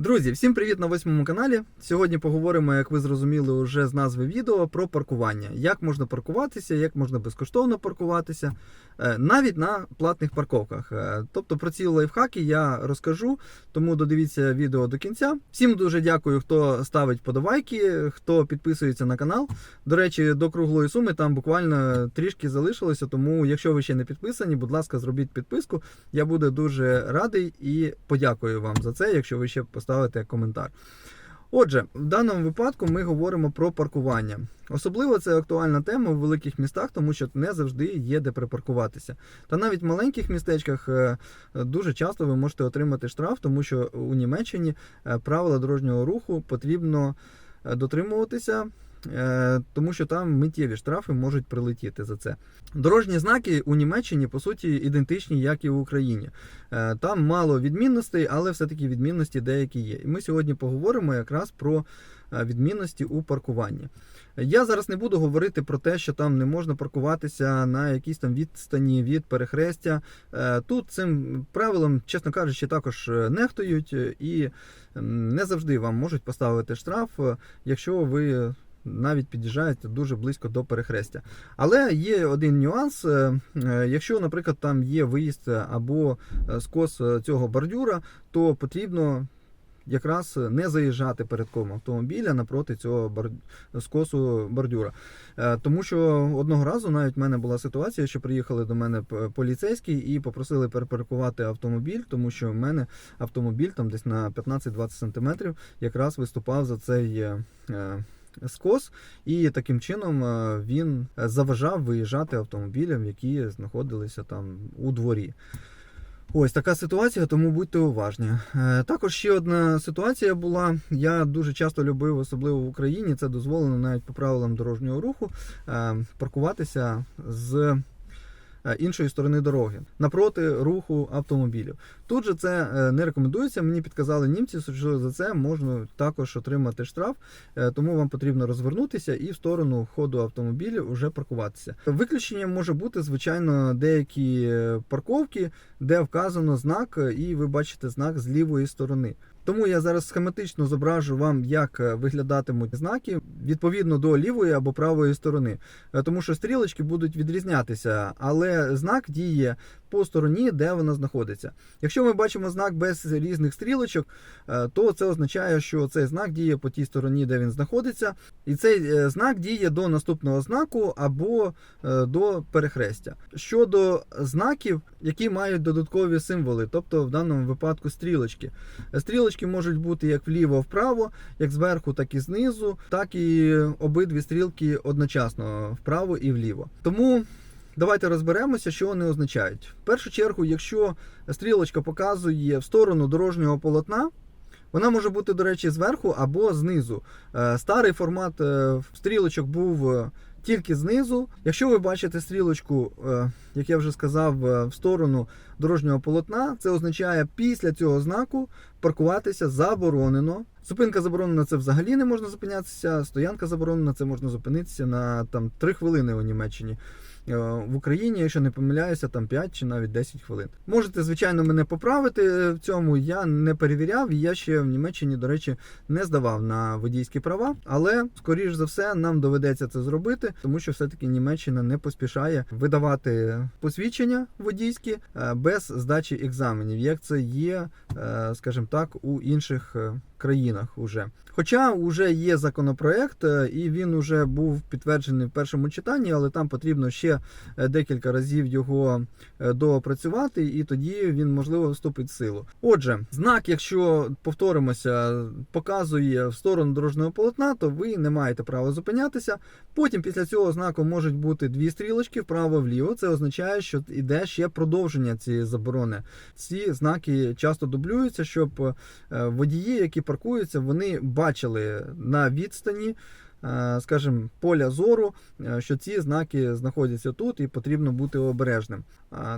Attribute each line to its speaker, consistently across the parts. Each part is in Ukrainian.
Speaker 1: Друзі, всім привіт на восьмому каналі. Сьогодні поговоримо, як ви зрозуміли вже з назви відео, про паркування. Як можна паркуватися, як можна безкоштовно паркуватися, е, навіть на платних парковках. Е, Тобто про ці лайфхаки я розкажу, тому додивіться відео до кінця. Всім дуже дякую, хто ставить подавайки, хто підписується на канал. До речі, до круглої суми там буквально трішки залишилося. Тому, якщо ви ще не підписані, будь ласка, зробіть підписку. Я буду дуже радий і подякую вам за це, якщо ви ще поставите коментар. Отже, в даному випадку ми говоримо про паркування. Особливо це актуальна тема в великих містах, тому що не завжди є де припаркуватися. Та навіть в маленьких містечках е, дуже часто ви можете отримати штраф, тому що у Німеччині е, правила дорожнього руху потрібно е, дотримуватися. Е, Тому що там миттєві штрафи можуть прилетіти за це. Дорожні знаки у Німеччині по суті ідентичні, як і в Україні. Е, Там мало відмінностей, але все-таки відмінності деякі є. І ми сьогодні поговоримо якраз про е, відмінності у паркуванні. Я зараз не буду говорити про те, що там не можна паркуватися на якійсь там відстані від перехрестя. Тут цим правилом, чесно кажучи, також нехтують і не завжди вам можуть поставити штраф, якщо ви навіть під'їжджаєте дуже близько до перехрестя. Але є один нюанс. е, е, Якщо, наприклад, там є виїзд або е, скос цього бордюра, то потрібно якраз не заїжджати перед колом автомобіля напроти цього бор... скосу бордюра. Тому що одного разу навіть в мене була ситуація, що приїхали до мене поліцейські і попросили перепаркувати автомобіль, тому що в мене автомобіль там десь на 15-20 см якраз виступав за цей. Е, е, Скос, і таким чином е, він заважав виїжджати автомобілям, які знаходилися там у дворі. Ось така ситуація, тому будьте уважні. Е, Також ще одна ситуація була. Я дуже часто любив, особливо в Україні, це дозволено навіть по правилам дорожнього руху, е, паркуватися з е, іншої сторони дороги напроти руху автомобілів. Тут же це е, не рекомендується. Мені підказали німці, що за це можна також отримати штраф, е, тому вам потрібно розвернутися і в сторону ходу автомобілів вже паркуватися. Виключенням може бути, звичайно, деякі е, парковки, де вказано знак, е, і ви бачите знак з лівої сторони. Тому я зараз схематично зображу вам, як е, виглядатимуть знаки відповідно до лівої або правої сторони, Е, тому що стрілочки будуть відрізнятися, але знак діє по стороні, де вона знаходиться. Якщо ми бачимо знак без різних стрілочок, е, то це означає, що цей знак діє по тій стороні, де він знаходиться, і цей знак діє до наступного знаку або до перехрестя. Щодо знаків, які мають додаткові символи, тобто в даному випадку стрілочки. Стрілочки можуть бути як вліво-вправо, як зверху, так і знизу, так і обидві стрілки одночасно вправо і вліво. Тому давайте розберемося, що вони означають. В першу чергу, якщо стрілочка показує в сторону дорожнього полотна. Вона може бути, до речі, зверху або знизу. Е, Старий формат е, стрілочок був е, тільки знизу. Якщо ви бачите стрілочку, е, як я вже сказав, е, в сторону дорожнього полотна, це означає після цього знаку паркуватися заборонено. Зупинка заборонена, це взагалі не можна зупинятися. Стоянка заборонена, це можна зупинитися на там 3 хвилини у Німеччині. Е, В Україні, якщо не помиляюся, там 5 чи навіть 10 хвилин. Можете, звичайно, мене поправити в цьому. Я не перевіряв, я ще в Німеччині, до речі, не здавав на водійські права. Але, скоріш за все, нам доведеться це зробити, тому що все-таки Німеччина не поспішає видавати посвідчення водійські е, без здачі екзаменів, як це є, е, скажімо так, у інших країнах уже. Хоча вже є законопроект, е, і він вже був підтверджений в першому читанні, але там потрібно ще е, декілька разів його е, доопрацювати, і тоді він можливо вступить в силу. Отже, знак, якщо повторимося, показує в сторону дорожнього полотна, то ви не маєте права зупинятися. Потім після цього знаку можуть бути дві стрілочки вправо-вліво. Це означає, що йде ще продовження цієї заборони. Ці знаки часто дублюються, щоб водії, які паркуються, вони бачили на відстані. е, Скажімо, поля зору, е, що ці знаки знаходяться тут і потрібно бути обережним.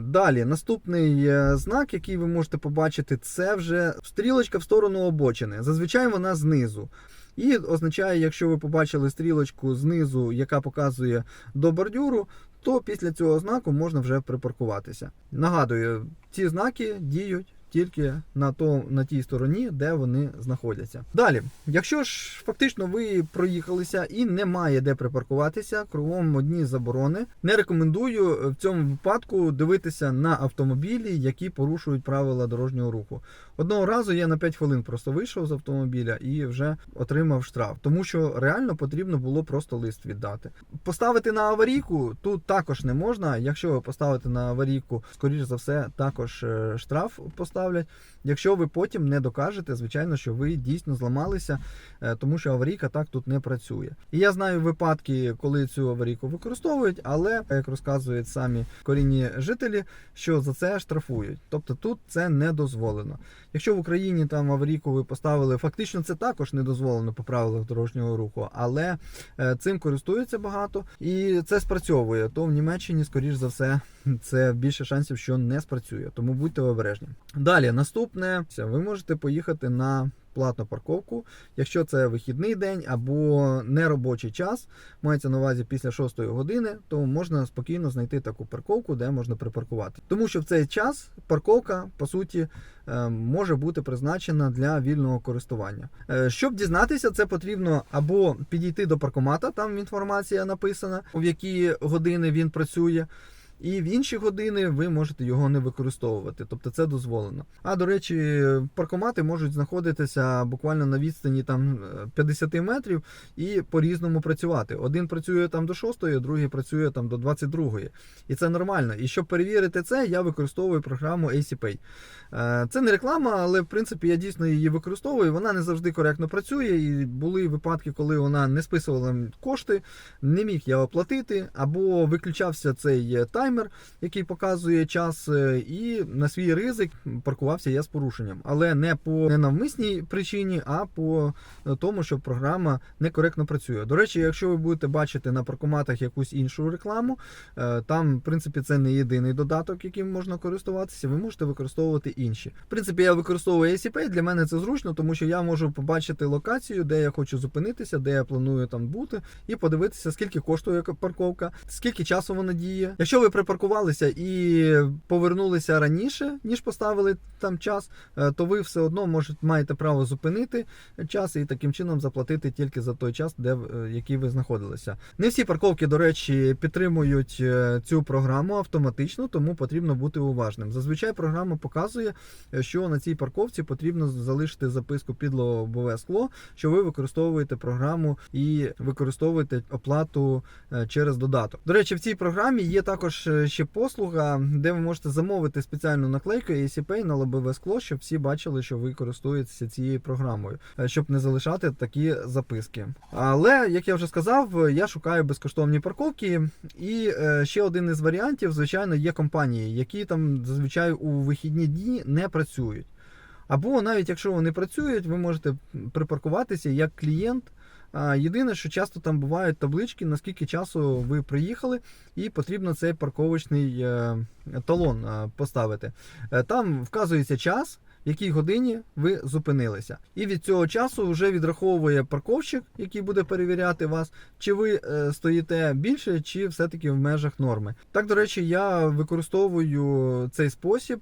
Speaker 1: Далі, наступний е, знак, який ви можете побачити, це вже стрілочка в сторону обочини. Зазвичай вона знизу. І означає, якщо ви побачили стрілочку знизу, яка показує до бордюру, то після цього знаку можна вже припаркуватися. Нагадую, ці знаки діють тільки на, то, на тій стороні, де вони знаходяться. Далі, якщо ж фактично ви проїхалися і немає де припаркуватися, кругом одні заборони, не рекомендую в цьому випадку дивитися на автомобілі, які порушують правила дорожнього руху. Одного разу я на 5 хвилин просто вийшов з автомобіля і вже отримав штраф, тому що реально потрібно було просто лист віддати. Поставити на аварійку тут також не можна. Якщо ви поставите на аварійку, скоріш за все, також е, штраф поставлять. Якщо ви потім не докажете, звичайно, що ви дійсно зламалися, е, тому що аварійка так тут не працює. І я знаю випадки, коли цю аварійку використовують, але як розказують самі корінні жителі, що за це штрафують. Тобто тут це не дозволено. Якщо в Україні там аварійку ви поставили, фактично це також не дозволено по правилах дорожнього руху, але е, цим користуються багато і це спрацьовує. То в Німеччині, скоріш за все, це більше шансів, що не спрацює. Тому будьте обережні. Далі, наступне, ви можете поїхати на платну парковку, якщо це вихідний день або неробочий час, мається на увазі після 6 години, то можна спокійно знайти таку парковку, де можна припаркувати. Тому що в цей час парковка, по суті, е, може бути призначена для вільного користування. Е, Щоб дізнатися, це потрібно або підійти до паркомата, там інформація написана, в які години він працює. І в інші години ви можете його не використовувати, тобто це дозволено. А до речі, паркомати можуть знаходитися буквально на відстані там е, 50 метрів і по-різному працювати. Один працює там до 6, другий працює там до 22. І це нормально. І щоб перевірити це, я використовую програму ACPay. Е, Це не реклама, але в принципі я дійсно її використовую. Вона не завжди коректно працює. І були випадки, коли вона не списувала кошти, не міг я оплатити, або виключався цей е, таймер, який показує час, е, і на свій ризик паркувався я з порушенням. Але не по ненавмисній причині, а по е, тому, що програма некоректно працює. До речі, якщо ви будете бачити на паркоматах якусь іншу рекламу, е, там, в принципі, це не єдиний додаток, яким можна користуватися. Ви можете використовувати інші. В принципі, я використовую ACPay, Для мене це зручно, тому що я можу побачити локацію, де я хочу зупинитися, де я планую там бути, і подивитися, скільки коштує парковка, скільки часу вона діє. Якщо ви припаркувалися і повернулися раніше, ніж поставили там час, е, то ви все одно можете маєте право зупинити час і таким чином заплатити тільки за той час, де е, який ви знаходилися. Не всі парковки, до речі, підтримують е, цю програму автоматично, тому потрібно бути уважним. Зазвичай програма показує, що на цій парковці потрібно залишити записку під лобове скло, що ви використовуєте програму і використовуєте оплату через додаток. До речі, в цій програмі є також е, ще послуга, де ви можете замовити спеціальну наклейку ACPay на лобове скло, щоб всі бачили, що ви користуєтеся цією програмою, е, щоб не залишати такі записки. Але як я вже сказав, я шукаю безкоштовні парковки. І е, ще один із варіантів, звичайно, є компанії, які там зазвичай у вихідні дні не працюють. Або навіть якщо вони працюють, ви можете припаркуватися як клієнт. Єдине, що часто там бувають таблички, наскільки часу ви приїхали, і потрібно цей парковочний е, талон е, поставити. Е, Там вказується час, в якій годині ви зупинилися. І від цього часу вже відраховує парковщик, який буде перевіряти вас, чи ви е, стоїте більше, чи все-таки в межах норми. Так, до речі, я використовую цей спосіб,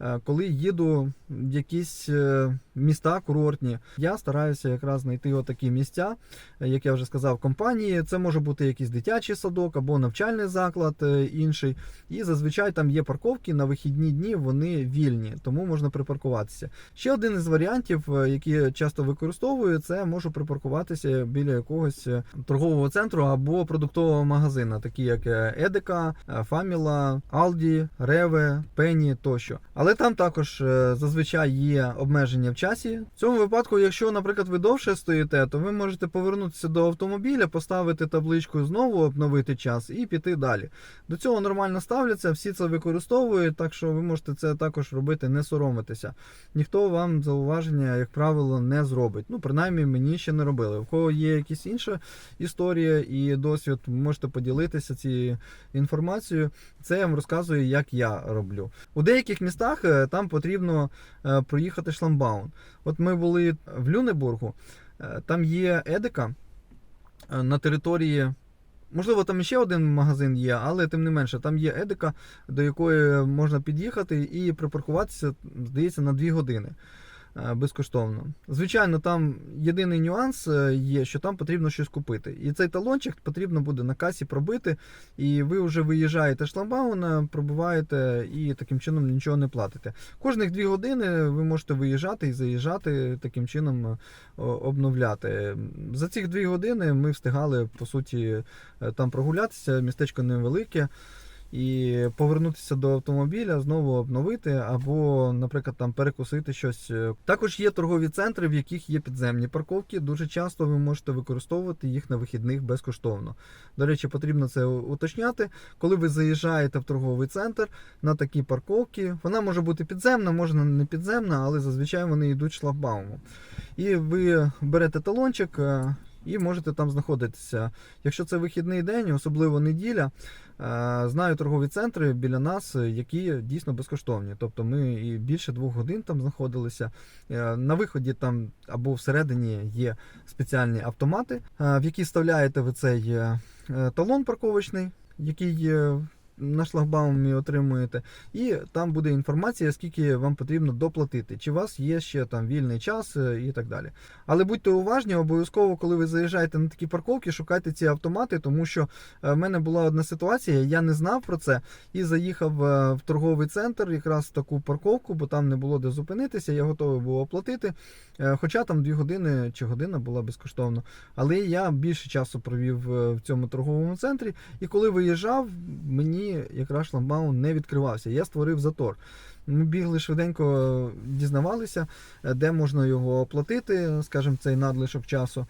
Speaker 1: е, коли їду в якісь е, міста курортні. Я стараюся якраз знайти отакі місця, як я вже сказав, компанії. Це може бути якийсь дитячий садок або навчальний заклад інший. І зазвичай там є парковки на вихідні дні, вони вільні, тому можна припаркуватися. Ще один із варіантів, е, які часто використовую, це можу припаркуватися біля якогось е, торгового центру або продуктового магазина, такі як е, Едека, Фаміла, Алді, Реве, Пенні тощо. Але там також зазвичай є обмеження в часі. В цьому випадку, якщо, наприклад, ви довше стоїте, то ви можете повернутися до автомобіля, поставити табличку знову, обновити час і піти далі. До цього нормально ставляться, всі це використовують, так що ви можете це також робити, не соромитися. Ніхто вам зауваження, як правило, не зробить. Ну, принаймні, мені ще не робили. У кого є якісь інша історія і досвід, можете поділитися цією інформацією. Це я вам розказую, як я роблю. У деяких містах е, там потрібно е, проїхати шламбаун. От ми були в Люнебургу, е, там є Едека е, на території Можливо, там ще один магазин є, але тим не менше, там є едика, до якої можна під'їхати і припаркуватися, здається, на 2 години безкоштовно. Звичайно, там єдиний нюанс е, є, що там потрібно щось купити. І цей талончик потрібно буде на касі пробити, і ви вже виїжджаєте з шлагбауна, пробиваєте і таким чином нічого не платите. Кожних 2 години ви можете виїжджати і заїжджати, таким чином е, обновляти. За ці 2 години ми встигали, по суті, е, там прогулятися, містечко невелике. І повернутися до автомобіля, знову обновити, або, наприклад, там перекусити щось. Також є торгові центри, в яких є підземні парковки. Дуже часто ви можете використовувати їх на вихідних безкоштовно. До речі, потрібно це уточняти. Коли ви заїжджаєте в торговий центр на такі парковки, вона може бути підземна, можна не підземна, але зазвичай вони йдуть шлагбаумом. І ви берете талончик. І можете там знаходитися. Якщо це вихідний день, особливо неділя, е, знаю торгові центри біля нас, які дійсно безкоштовні. Тобто ми і більше двох годин там знаходилися. Е, На виході там або всередині є спеціальні автомати, е, в які вставляєте ви цей талон парковочний, який на шлагбаумі отримуєте, і там буде інформація, скільки вам потрібно доплатити, чи у вас є ще там вільний час е, і так далі. Але будьте уважні, обов'язково, коли ви заїжджаєте на такі парковки, шукайте ці автомати, тому що е, в мене була одна ситуація, я не знав про це і заїхав е, в торговий центр, якраз в таку парковку, бо там не було де зупинитися. Я готовий був оплатити. Хоча там дві години чи година була безкоштовно. Але я більше часу провів в цьому торговому центрі, і коли виїжджав, мені якраз шламбаун не відкривався. Я створив затор. Ми бігли швиденько, дізнавалися, е, де можна його оплатити, скажімо, цей надлишок часу.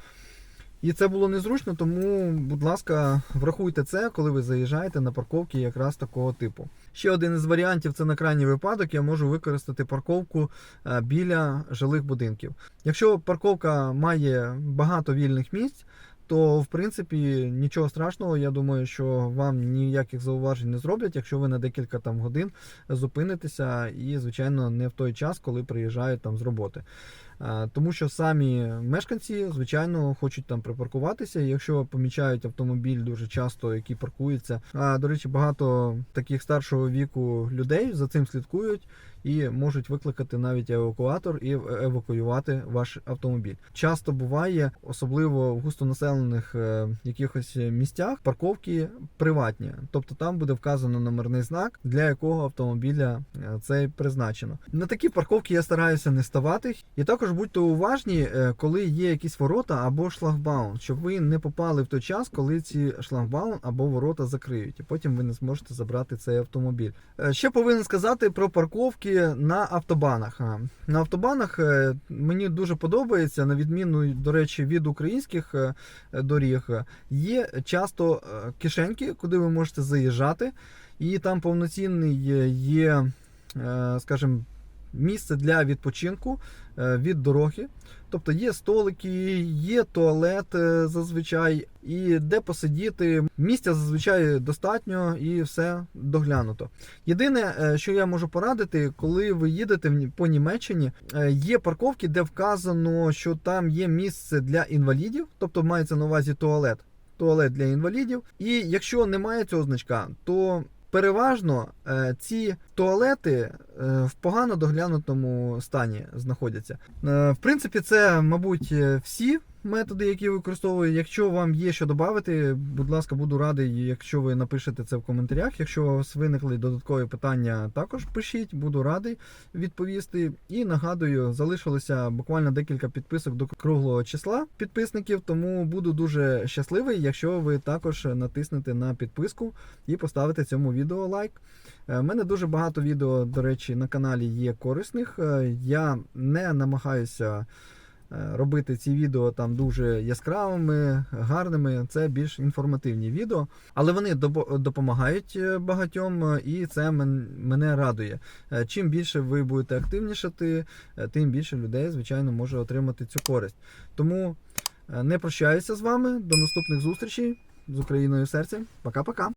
Speaker 1: І це було незручно, тому, будь ласка, врахуйте це, коли ви заїжджаєте на парковки якраз такого типу. Ще один із варіантів це на крайній випадок. Я можу використати парковку е, біля жилих будинків. Якщо парковка має багато вільних місць, то в принципі нічого страшного. Я думаю, що вам ніяких зауважень не зроблять, якщо ви на декілька там годин зупинитеся, і звичайно не в той час, коли приїжджають там з роботи. Е, Тому що самі мешканці, звичайно, хочуть там припаркуватися. Якщо помічають автомобіль дуже часто, який паркується. А до речі, багато таких старшого віку людей за цим слідкують і можуть викликати навіть евакуатор і евакуювати ваш автомобіль. Часто буває, особливо в густонаселених е, якихось місцях, парковки приватні, тобто там буде вказано номерний знак, для якого автомобіля е, це призначено. На такі парковки я стараюся не ставати. І також будьте уважні, е, коли є якісь ворота або шлагбаун, щоб ви не попали в той час, коли ці шлагбаун або ворота закриють, і потім ви не зможете забрати цей автомобіль. Е, Ще повинен сказати про парковки на автобанах. На автобанах е, мені дуже подобається, на відміну, до речі, від українських е, доріг, е, є часто е, кишеньки, куди ви можете заїжджати, і там повноцінний е, є, е, скажімо, місце для відпочинку е, від дороги. Тобто є столики, є туалет е, зазвичай, і де посидіти. Місця зазвичай достатньо і все доглянуто. Єдине, е, що я можу порадити, коли ви їдете по Німеччині, є парковки, де вказано, що там є місце для інвалідів, тобто мається на увазі туалет. Туалет для інвалідів. І якщо немає цього значка, то переважно ці туалети е, в погано доглянутому стані знаходяться. Е, В принципі, це, мабуть, е, всі методи, які використовую. Якщо вам є що додати, будь ласка, буду радий, якщо ви напишете це в коментарях. Якщо у вас виникли додаткові питання, також пишіть, буду радий відповісти. І нагадую, залишилося буквально декілька підписок до круглого числа підписників, тому буду дуже щасливий, якщо ви також натиснете на підписку і поставите цьому відео лайк. У мене дуже багато відео, до речі, на каналі є корисних. Е, Я не намагаюся е, робити ці відео там дуже яскравими, гарними. Це більш інформативні відео, але вони допомагають е, багатьом, е, і це мене радує. Е, Чим більше ви будете активнішати, е, тим більше людей, звичайно, може отримати цю користь. Тому е, не прощаюся з вами. До наступних зустрічей з Україною в серці. Пока-пока.